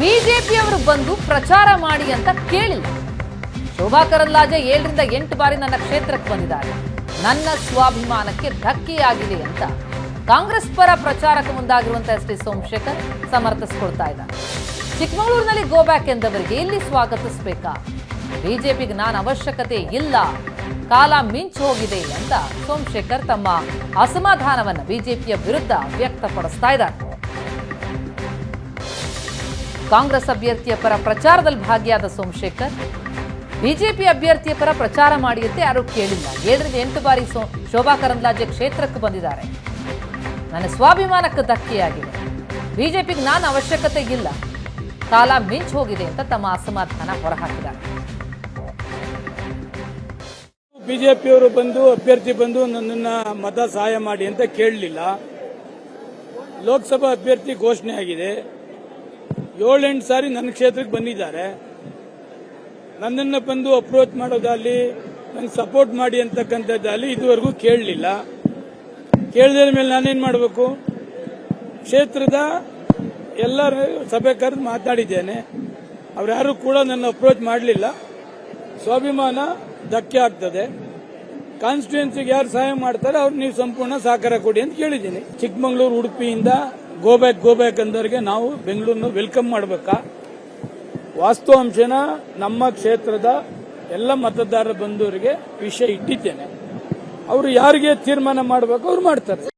ಬಿಜೆಪಿಯವರು ಬಂದು ಪ್ರಚಾರ ಮಾಡಿ ಅಂತ ಕೇಳಿಲ್ಲ. ಶೋಭಾ ಕರಂದ್ಲಾಜೆ ಏಳರಿಂದ ಎಂಟು ಬಾರಿ ನನ್ನ ಕ್ಷೇತ್ರಕ್ಕೆ ಬಂದಿದ್ದಾರೆ. ನನ್ನ ಸ್ವಾಭಿಮಾನಕ್ಕೆ ಧಕ್ಕೆಯಾಗಿದೆ ಅಂತ ಕಾಂಗ್ರೆಸ್ ಪರ ಪ್ರಚಾರಕ್ಕೆ ಮುಂದಾಗಿರುವಂತಹ ಎಸ್ ಟಿ ಸೋಮಶೇಖರ್ ಸಮರ್ಥಿಸ್ಕೊಳ್ತಾ ಇದ್ದಾರೆ. ಚಿಕ್ಕಮಗಳೂರಿನಲ್ಲಿ ಗೋ ಬ್ಯಾಕ್ ಎಂದವರಿಗೆ ಇಲ್ಲಿ ಸ್ವಾಗತಿಸಬೇಕಾ? ಬಿಜೆಪಿಗೆ ನಾನು ಅವಶ್ಯಕತೆ ಇಲ್ಲ. ಕಾಲ ಮಿಂಚು ಹೋಗಿದೆ ಅಂತ ಸೋಮಶೇಖರ್ ತಮ್ಮ ಅಸಮಾಧಾನವನ್ನು ಬಿಜೆಪಿಯ ವಿರುದ್ಧ ವ್ಯಕ್ತಪಡಿಸ್ತಾ ಇದ್ದಾರೆ. ಕಾಂಗ್ರೆಸ್ ಅಭ್ಯರ್ಥಿಯ ಪರ ಪ್ರಚಾರದಲ್ಲಿ ಭಾಗಿಯಾದ ಸೋಮಶೇಖರ್, ಬಿಜೆಪಿ ಅಭ್ಯರ್ಥಿಯ ಪರ ಪ್ರಚಾರ ಮಾಡಿಯಂತೆ ಯಾರೂ ಕೇಳಿಲ್ಲ. ಏಳರಿಂದ ಎಂಟು ಬಾರಿ ಸೋ, ಶೋಭಾ ಕರಂದ್ಲಾಜೆ ಕ್ಷೇತ್ರಕ್ಕೆ ಬಂದಿದ್ದಾರೆ. ನನ್ನ ಸ್ವಾಭಿಮಾನಕ್ಕೆ ಧಕ್ಕೆಯಾಗಿದೆ. ಬಿಜೆಪಿಗೆ ನಾನು ಅವಶ್ಯಕತೆ ಇಲ್ಲ. ಕಾಲ ಮಿಂಚು ಹೋಗಿದೆ ಅಂತ ತಮ್ಮ ಅಸಮಾಧಾನ ಹೊರಹಾಕಿದ್ದಾರೆ. ಬಿಜೆಪಿಯವರು ಬಂದು, ಅಭ್ಯರ್ಥಿ ಬಂದು ನನ್ನ ಮತ ಸಹಾಯ ಮಾಡಿ ಅಂತ ಕೇಳಲಿಲ್ಲ. ಲೋಕಸಭಾ ಅಭ್ಯರ್ಥಿ ಘೋಷಣೆ ಆಗಿದೆ ಏಳೆಂಟು ಸಾರಿ ನನ್ನ ಕ್ಷೇತ್ರಕ್ಕೆ ಬಂದಿದ್ದಾರೆ. ನನ್ನನ್ನು ಬಂದು ಅಪ್ರೋಚ್ ಮಾಡೋದಾಗಲಿ ನಂಗೆ ಸಪೋರ್ಟ್ ಮಾಡಿ ಅಂತಕ್ಕಂಥದ್ದಾಗಲಿ ಇದುವರೆಗೂ ಕೇಳಲಿಲ್ಲ. ಕೇಳಿದ ಮೇಲೆ ನಾನೇನು ಮಾಡಬೇಕು? ಕ್ಷೇತ್ರದ ಎಲ್ಲರ ಸಭೆ ಕರೆದು ಮಾತಾಡಿದ್ದೇನೆ. ಅವರ್ಯಾರು ಕೂಡ ನನ್ನ ಅಪ್ರೋಚ್ ಮಾಡಲಿಲ್ಲ. ಸ್ವಾಭಿಮಾನ ಧಕ್ಕೆ ಆಗ್ತದೆ. ಕಾನ್ಸ್ಟಿಟ್ಯೂನ್ಸಿಗೆ ಯಾರು ಸಹಾಯ ಮಾಡ್ತಾರೆ ಅವ್ರು ನೀವು ಸಂಪೂರ್ಣ ಸಹಕಾರ ಕೊಡಿ ಅಂತ ಕೇಳಿದ್ದೀನಿ. ಚಿಕ್ಕಮಗಳೂರು ಉಡುಪಿಯಿಂದ ಗೋಬ್ಯಾಕ್ ಗೋಬ್ಯಾಕ್ ಅಂದವರಿಗೆ ನಾವು ಬೆಂಗಳೂರನ್ನ ವೆಲ್ಕಮ್ ಮಾಡಬೇಕಾ? ವಾಸ್ತವಾಂಶನ ನಮ್ಮ ಕ್ಷೇತ್ರದ ಎಲ್ಲ ಮತದಾರ ಬಂಧುವರಿಗೆ ವಿಷಯ ಇಟ್ಟಿದ್ದೇನೆ. ಅವರು ಯಾರಿಗೆ ತೀರ್ಮಾನ ಮಾಡಬೇಕು, ಅವ್ರು ಮಾಡ್ತಾರೆ.